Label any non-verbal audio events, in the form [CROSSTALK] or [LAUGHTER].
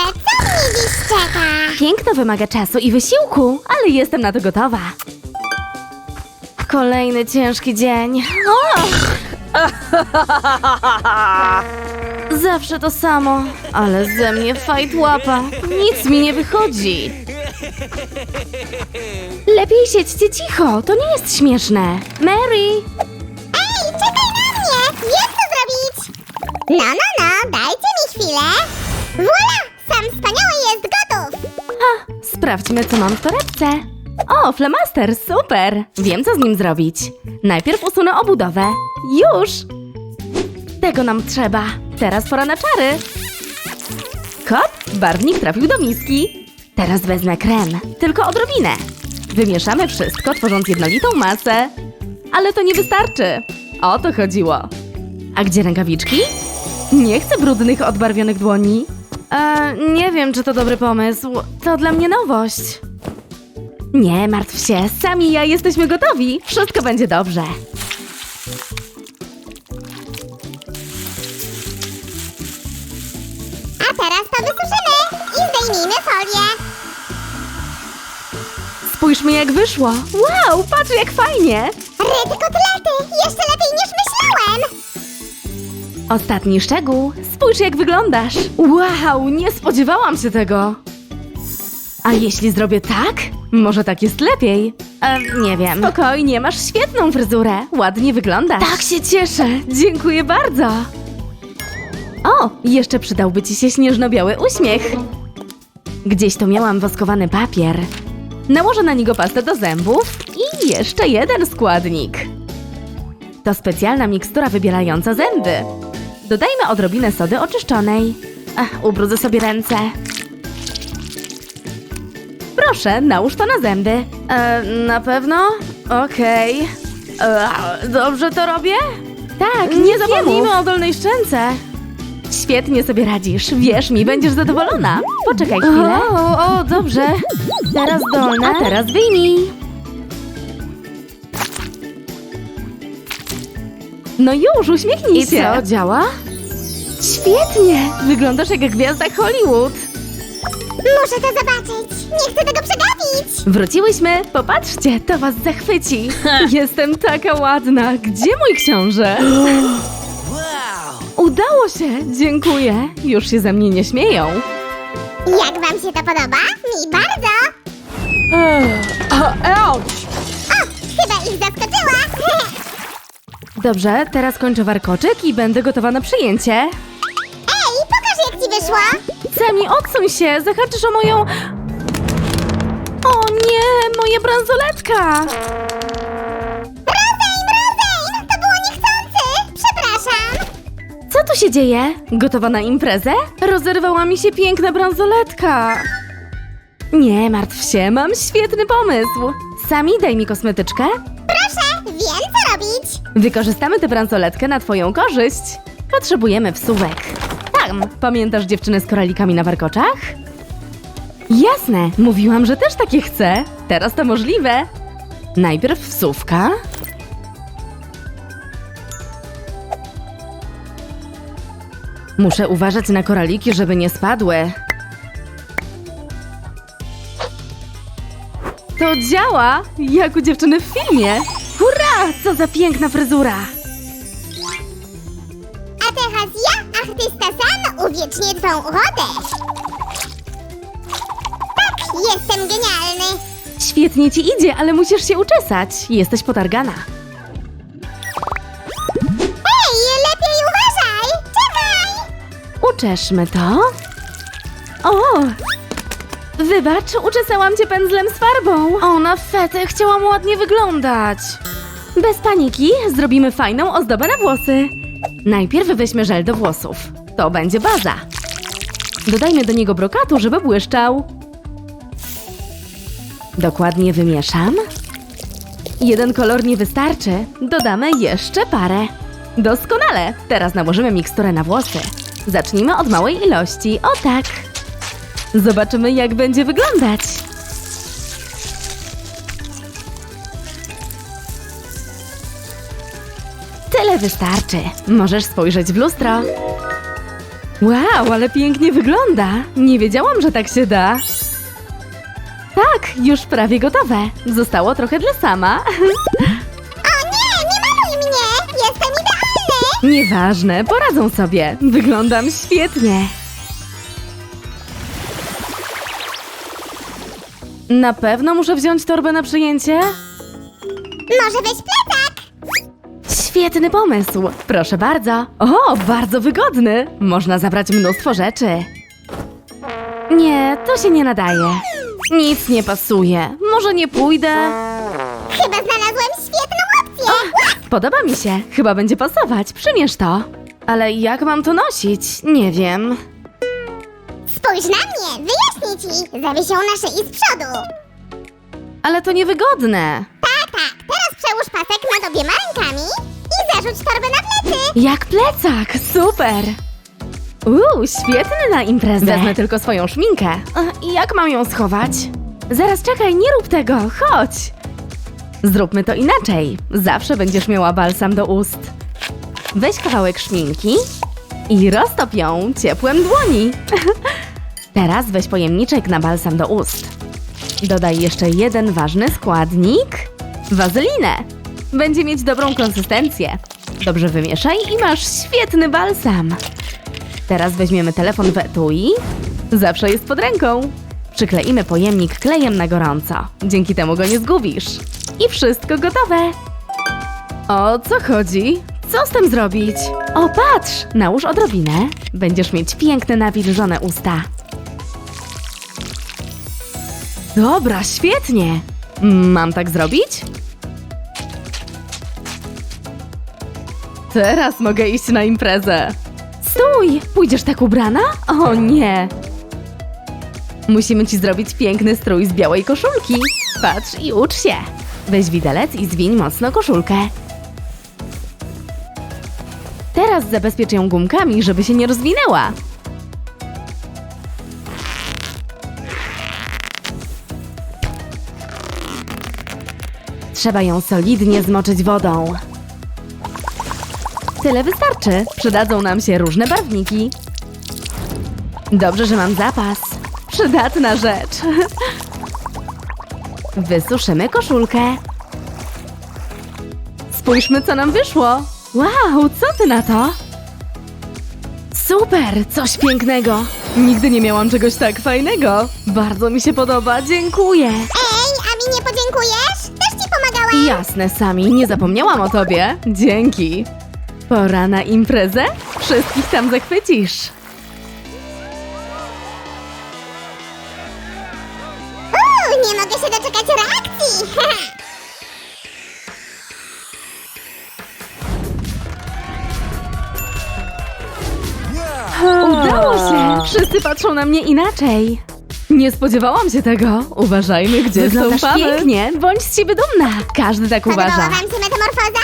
ciekawe, co mnie dziś czeka? Piękno wymaga czasu i wysiłku, ale jestem na to gotowa. Kolejny ciężki dzień. O! [LAUGHS] Zawsze to samo, ale ze mnie fajt łapa. Nic mi nie wychodzi. Lepiej siedźcie cicho, to nie jest śmieszne. Mary! Ej, czekaj na mnie! Wiem, co zrobić! No, no, no, dajcie mi chwilę. Voila! Sam wspaniały jest gotów! Ha, sprawdźmy, co mam w torebce. O, flemaster, super! Wiem, co z nim zrobić. Najpierw usunę obudowę. Już! Tego nam trzeba. Teraz pora na czary. Hop, barwnik trafił do miski. Teraz wezmę krem, tylko odrobinę. Wymieszamy wszystko, tworząc jednolitą masę. Ale to nie wystarczy. O to chodziło. A gdzie rękawiczki? Nie chcę brudnych, odbarwionych dłoni. E, nie wiem, czy to dobry pomysł. To dla mnie nowość. Nie martw się, sami i ja jesteśmy gotowi. Wszystko będzie dobrze. A teraz to wysuszymy i zdejmijmy folię. Spójrzmy, jak wyszło. Wow, patrz, jak fajnie. Ryty kotlety! Jeszcze lepiej niż myślałem! Ostatni szczegół. Spójrz, jak wyglądasz. Wow, nie spodziewałam się tego. A jeśli zrobię tak? Może tak jest lepiej? E, nie wiem. Spokojnie, masz świetną fryzurę. Ładnie wyglądasz. Tak się cieszę. Dziękuję bardzo. O, jeszcze przydałby ci się śnieżno-biały uśmiech. Gdzieś tu miałam woskowany papier. Nałożę na niego pastę do zębów i jeszcze jeden składnik. To specjalna mikstura wybielająca zęby. Dodajmy odrobinę sody oczyszczonej. Ach, ubrudzę sobie ręce. Proszę, nałóż to na zęby. E, na pewno? Okej. E, dobrze to robię? Tak, nie zapomnijmy o dolnej szczęce. Świetnie sobie radzisz. Wierz mi, będziesz zadowolona. Poczekaj chwilę. O, o, dobrze. Teraz dolna. A teraz wyjmij. No już, uśmiechnij I się. co, działa? Świetnie! Wyglądasz jak gwiazda Hollywood. Muszę to zobaczyć! Nie chcę tego przegapić! Wróciłyśmy, popatrzcie, to was zachwyci. [LAUGHS] Jestem taka ładna. Gdzie mój książę? Udało się, dziękuję. Już się ze mnie nie śmieją. Jak wam się to podoba? Mi bardzo! Ouch! O, chyba ich zaskoczyła! [LAUGHS] Dobrze, teraz kończę warkoczyk i będę gotowa na przyjęcie. Ej, pokaż jak ci wyszło! Sami, odsuń się, zahaczysz o moją... O nie, moja bransoletka! Rozejm, rozejm! To było niechcący! Przepraszam! Co tu się dzieje? Gotowa na imprezę? Rozerwała mi się piękna bransoletka. Nie martw się, mam świetny pomysł. Sami daj mi kosmetyczkę. Proszę, wiem co robić! Wykorzystamy tę bransoletkę na twoją korzyść. Potrzebujemy wsówek. Tam, pamiętasz dziewczynę z koralikami na warkoczach? Jasne, mówiłam, że też takie chcę. Teraz to możliwe. Najpierw wsówka. Muszę uważać na koraliki, żeby nie spadły. To działa, jak u dziewczyny w filmie. Hurra, co za piękna fryzura. A teraz ja, artysta San, uwiecznię twą urodę! Tak, jestem genialny! Świetnie ci idzie, ale musisz się uczesać. Jesteś potargana. Ej, lepiej uważaj! Czekaj! Uczeszmy to. O! Wybacz, uczesałam cię pędzlem z farbą. O, na fetę, chciałam ładnie wyglądać. Bez paniki, zrobimy fajną ozdobę na włosy. Najpierw weźmy żel do włosów. To będzie baza. Dodajmy do niego brokatu, żeby błyszczał. Dokładnie wymieszam. Jeden kolor nie wystarczy. Dodamy jeszcze parę. Doskonale! Teraz nałożymy miksturę na włosy. Zacznijmy od małej ilości. O tak! Zobaczymy, jak będzie wyglądać. Tyle wystarczy. Możesz spojrzeć w lustro. Wow, ale pięknie wygląda. Nie wiedziałam, że tak się da. Tak, już prawie gotowe. Zostało trochę dla sama. O nie, nie maluj mnie! Jestem idealny! Nieważne, poradzą sobie. Wyglądam świetnie. Na pewno muszę wziąć torbę na przyjęcie? Może weź plecak? Świetny pomysł. Proszę bardzo. O, bardzo wygodny. Można zabrać mnóstwo rzeczy. Nie, to się nie nadaje. Nic nie pasuje. Może nie pójdę? Chyba znalazłem świetną opcję! Podoba mi się. Chyba będzie pasować. Przymierz to. Ale jak mam to nosić? Nie wiem. Spójrz na mnie, wyjaśnię ci! Zawiesią na szyi z przodu! Ale to niewygodne. Tak, tak, teraz przełóż pasek nad obiema rękami i zarzuć torbę na plecy! Jak plecak. Super. Uuu, świetny na imprezę. Wezmę tylko swoją szminkę. Jak mam ją schować? Zaraz czekaj, nie rób tego. Chodź. Zróbmy to inaczej. Zawsze będziesz miała balsam do ust. Weź kawałek szminki i roztop ją ciepłem dłoni. [LAUGHS] Teraz weź pojemniczek na balsam do ust. Dodaj jeszcze jeden ważny składnik wazelinę. Będzie mieć dobrą konsystencję. Dobrze wymieszaj i masz świetny balsam. Teraz weźmiemy telefon w etui. Zawsze jest pod ręką. Przykleimy pojemnik klejem na gorąco. Dzięki temu go nie zgubisz. I wszystko gotowe. O co chodzi? Co z tym zrobić? O, patrz! Nałóż odrobinę. Będziesz mieć piękne, nawilżone usta. Dobra, świetnie. Mam tak zrobić? Teraz mogę iść na imprezę. Stój! Pójdziesz tak ubrana? O nie! Musimy ci zrobić piękny strój z białej koszulki. Patrz i ucz się. Weź widelec i zwiń mocno koszulkę. Teraz zabezpiecz ją gumkami, żeby się nie rozwinęła. Trzeba ją solidnie zmoczyć wodą. Tyle wystarczy. Przydadzą nam się różne barwniki. Dobrze, że mam zapas. Przydatna rzecz. [LAUGHS] Wysuszymy koszulkę. Spójrzmy, co nam wyszło. Wow, co ty na to? Super, coś pięknego. Nigdy nie miałam czegoś tak fajnego. Bardzo mi się podoba, dziękuję. Ej, a mi nie podziękujesz? Też ci pomagałam! Jasne, Sami, nie zapomniałam o tobie. Dzięki. Pora na imprezę? Wszystkich tam zachwycisz. Uuu, nie mogę się doczekać reakcji! [LAUGHS] Udało się! Wszyscy patrzą na mnie inaczej. Nie spodziewałam się tego. Uważajmy, gdzie Wyglądasz stąpamy. pięknie. Bądź z siebie dumna. Każdy tak Podobała uważa. wam się metamorfoza?